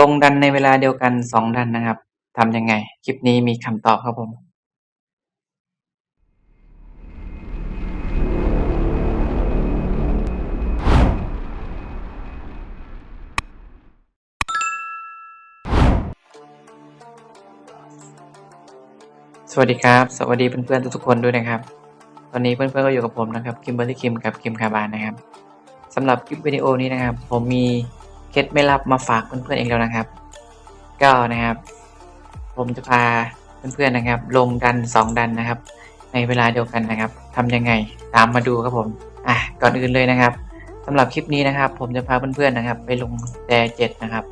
ลงดันในเวลาเดียวกันสองดันนะครับทำยังไง คลิปนี้มีคำตอบครับผม สวัสดีครับ สวัสดีเพื่อนๆทุกๆคนด้วยนะครับ ตอนนี้เพื่อนๆก็อยู่กับผมนะครับคิมเบอร์รี่คิมกับคิมคาบานนะครับสำหรับคลิปวิดีโอนี้นะครับ ผมมี เคล็ดไม่ลับมาฝากเพื่อนๆเองแล้วนะครับ ก็นะครับ ผมจะพาเพื่อนๆนะครับ ลงดันสองดันนะครับ ในเวลาเดียวกันนะครับทำยังไงตามมาดูครับผมอะก่อนอื่นเลยนะครับสำหรับคลิปนี้นะครับ ผมจะพาเพื่อนๆนะครับ ไปลงแจเจ็ดนะครับ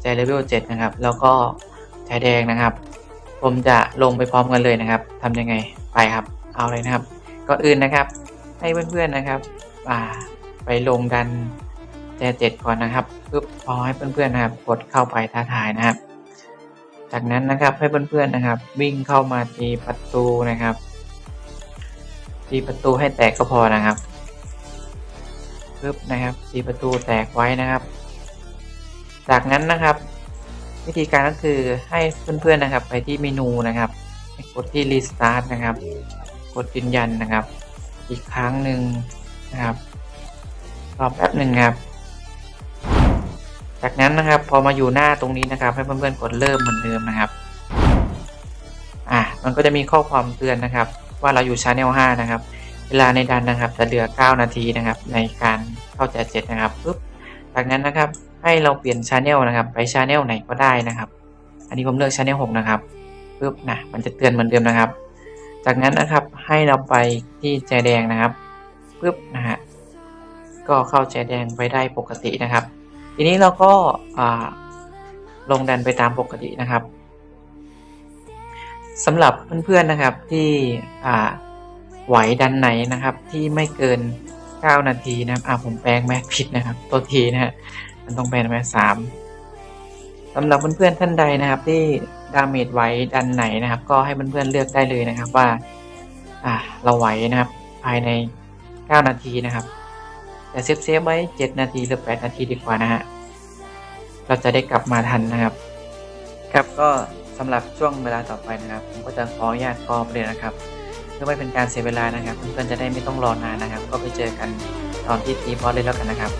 แจเลเวลเจ็ดนะครับ แล้วก็แจแดงนะครับ ผมจะลงไปพร้อมกันเลยนะครับทำยังไงไปครับ เอาเลยนะครับ ก่อนอื่นนะครับ ให้เพื่อนๆนะครับอ่าไปลงดัน แจเจ็ดก่อนนะครับปึ๊บพอให้เพื่อนๆนะครับ กดเข้าไปท้าทายนะครับ จากนั้นนะครับให้เพื่อนๆนะครับ วิ่งเข้ามาตีประตูนะครับ ตีประตูให้แตกก็พอนะครับปึ๊บนะครับตีประตูแตกไว้นะครับ จากนั้นนะครับ วิธีการก็คือให้เพื่อนๆนะครับ ไปที่เมนูนะครับกดที่ Restart นะครับ กดยืนยันนะครับ อีกครั้งหนึ่งนะครับรอแป๊บหนึ่งครับ จากนั้นนะครับพอมาอยู่หน้าตรงนี้นะครับ ให้เพื่อนๆกดเริ่มเหมือนเดิมนะครับอะมันก็จะมีข้อความเตือนนะครับ ว่าเราอยู่ช anel 5นะครับ เวลาในดันนะครับ จะเหลือ 9 นาทีนะครับ ในการเข้าใจเจ็ดนะครับปุ๊บจากนั้นนะครับให้เราเปลี่ยนช anel นะครับ ไปช anel ไหนก็ได้นะครับ อันนี้ผมเลือกช anel 6นะครับปุ๊บนะมันจะเตือนเหมือนเดิมนะครับ จากนั้นนะครับให้เราไปที่แจแดงนะครับปุ๊บนะฮะก็เข้าแจแดงไปได้ปกตินะครับ ทีนี้เราก็ลงดันไปตามปกตินะครับสำหรับเพื่อนๆนะครับที่ไหวดันไหนนะครับ ที่ไม่เกิน 9 นาทีนะครับอ่าผมแปลงแม็กผิดนะครับ ตัวทีนะฮะมันต้องแปลงแม็กสามสำหรับเพื่อนๆท่านใดนะครับ ที่ดาเมจไหวดันไหนนะครับ ก็ให้เพื่อนๆเลือกได้เลยนะครับว่า อ่าเราไหวนะครับ ภายใน 9 นาทีนะครับ แต่เซฟเซฟไว้ 7 นาทีหรือ 8 นาทีดีกว่านะฮะ เราจะได้กลับมาทันนะครับ ครับก็สำหรับช่วงเวลาต่อไปนะครับ ผมก็จะขออนุญาตกอเลยนะครับ เพื่อไม่เป็นการเสียเวลานะครับ เพื่อนๆจะได้ไม่ต้องรอนานนะครับ ก็ไปเจอกันตอนที่ตีพอสเลยแล้วกันนะครับ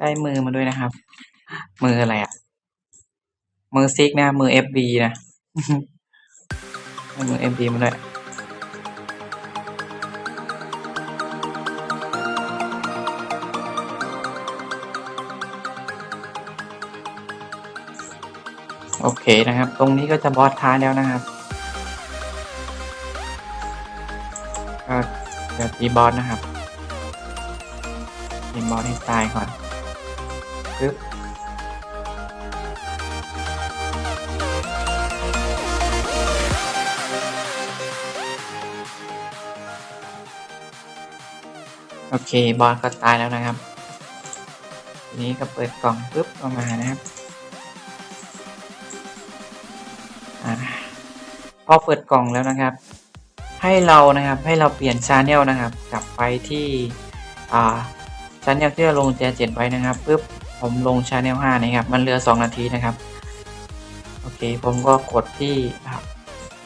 ได้มือมาด้วยนะครับ มืออะไรอะ่ะ มือซิกนะ มือ FB นะได้มือ FB มาด้วยโอเคนะครับ ตรงนี้ก็จะบอสท้ายแล้วนะครับก็เดี๋ยวตีบอสนะครับตีบอสให้ตายก่อน ปึ๊บโอเคบอสก็ตายแล้วนะครับทีนี้ก็เปิดกล่องปึ๊บออกมานะครับอพอเปิดกล่องแล้วนะครับ ให้เรานะครับให้เราเปลี่ยนชาแนลนะครับ กลับไปที่ชาแนลที่เราลงแจเจ็ดไว้นะครับปึ๊บ ผมลงชาแนลห้านะครับ มันเหลือสองนาทีนะครับ โอเค ผมก็กดที่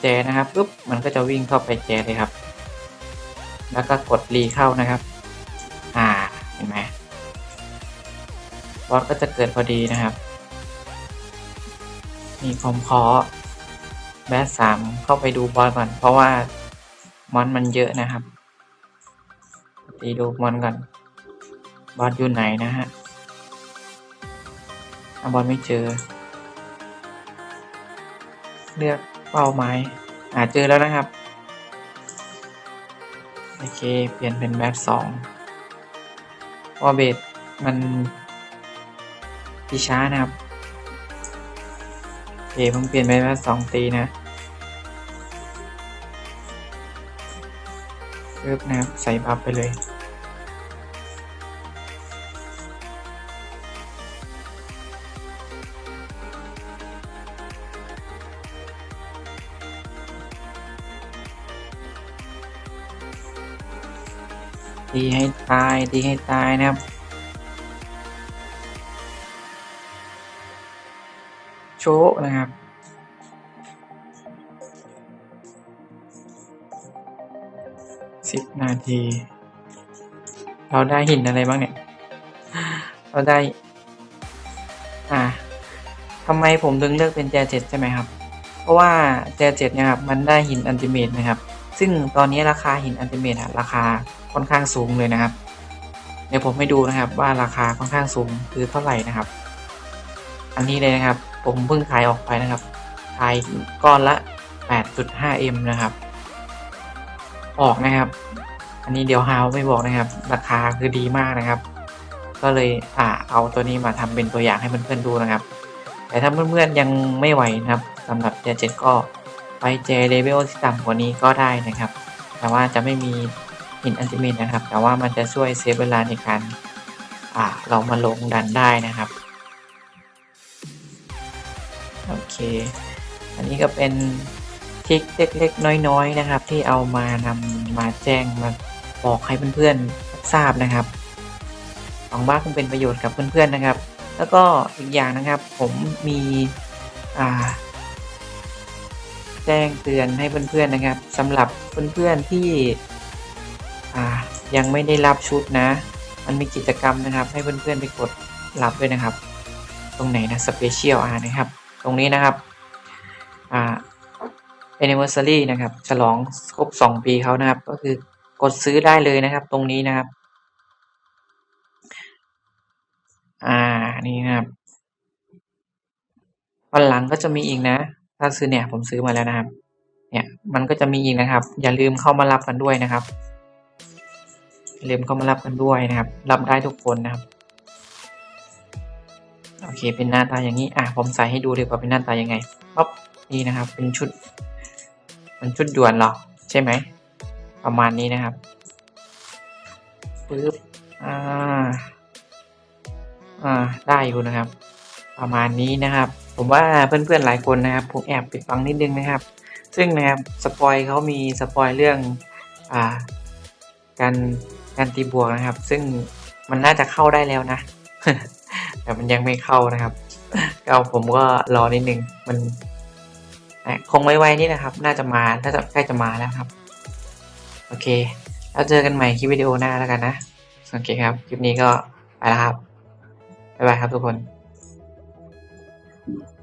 แจนะครับปุ๊บมันก็จะวิ่งเข้าไปแจเลยครับ แล้วก็กดรีเข้านะครับ อ่าเห็นไหมบอสก็จะเกิดพอดีนะครับนี่ผมขอแบสสามเข้าไปดูบอสก่อน เพราะว่ามอนมันเยอะนะครับตีดูมอนก่อนบอสอยู่ไหนนะฮะ บอสไม่เจอ เลือกเป้าหมายอาเจอแล้วนะครับ โอเค เปลี่ยนเป็นแบสสองเพราะเบสมันตีช้านะครับ โอเคผมเปลี่ยนไปแบสสองตีนะเลือกนะครับ ใส่บัฟไปเลย ตีให้ตายตีให้ตายนะครับ โชว์นะครับสิบนาที เราได้หินอะไรบ้างเนี่ย เราได้ อ่าทำไมผมถึงเลือกเป็นแจเจ็ดใช่ไหมครับ เพราะว่าแจเจ็ดเนี่ยครับ มันได้หินอันติเมตนะครับ ซึ่งตอนนี้ราคาหินอันติเมตราคาค่อนข้างสูงเลยนะครับ เดี๋ยวผมให้ดูนะครับว่าราคาค่อนข้างสูงคือเท่าไหร่นะครับ อันนี้เลยนะครับ ผมเพิ่งขายออกไปนะครับ ขายก้อนละ 8.5m นะครับ ออกนะครับ อันนี้เดี๋ยวฮาวไม่บอกนะครับ ราคาคือดีมากนะครับ ก็เลยอ่าเอาตัวนี้มาทำเป็นตัวอย่างให้เพื่อนๆดูนะครับ แต่ถ้าเพื่อนๆยังไม่ไหวนะครับสำหรับเจเจ็ดก็ ไปเจเลเวลที่ต่ำกว่านี้ก็ได้นะครับ แต่ว่าจะไม่มีหินอันติเมตนะครับ แต่ว่ามันจะช่วยเซฟเวลาในการอ่าเรามาลงดันได้นะครับ โอเค อันนี้ก็เป็นทริคเล็กๆ น้อยๆนะครับ ที่เอามานำมาแจ้งมาบอกให้เพื่อนๆทราบนะครับหวังว่าคงเป็นประโยชน์กับเพื่อนๆนะครับ แล้วก็อีกอย่างนะครับผมมีอ่า แจ้งเตือนให้เพื่อนๆนะครับสำหรับเพื่อนๆที่ยังไม่ได้รับชุดนะ มันมีกิจกรรมนะครับ ให้เพื่อนๆไปกดรับด้วยนะครับ ตรงไหนนะสเปเชียลอาร์นะครับ ตรงนี้นะครับอ่า anniversary นะครับ ฉลองครบ 2 ปีเขานะครับ ก็คือกดซื้อได้เลยนะครับ ตรงนี้นะครับ อ่า นี่นะครับวันหลังก็จะมีอีกนะ ถ้าซื้อเนี่ยผมซื้อมาแล้วนะครับ เนี่ยมันก็จะมีอีกนะครับ อย่าลืมเข้ามารับกันด้วยนะครับอย่าลืมเข้ามารับกันด้วยนะครับ รับได้ทุกคนนะครับโอเคเป็นหน้าตาอย่างนี้อะผมใส่ให้ดูดีกว่าเป็นหน้าตายังไงป๊อบนี่นะครับ เป็นชุด มันชุดด่วนหรอใช่ไหมประมาณนี้นะครับปึ๊บอ่าอ่าได้อยู่นะครับ ประมาณนี้นะครับ ผมว่าเพื่อนๆหลายคนนะครับผมแอบปิดฟังนิดนึงนะครับ ซึ่งนะครับสปอยเขามีสปอยเรื่องอ่าการการตีบวกนะครับ ซึ่งมันน่าจะเข้าได้แล้วนะ แต่มันยังไม่เข้านะครับก็ผมก็รอนิดนึงมันคงไวๆนี่นะครับ น่าจะมาน่าจะใกล้จะมาแล้วครับ โอเค แล้วเจอกันใหม่คลิปวิดีโอหน้าแล้วกันนะ โอเคครับ คลิปนี้ก็ไปแล้วครับ บ๊ายบายครับทุกคน Yeah.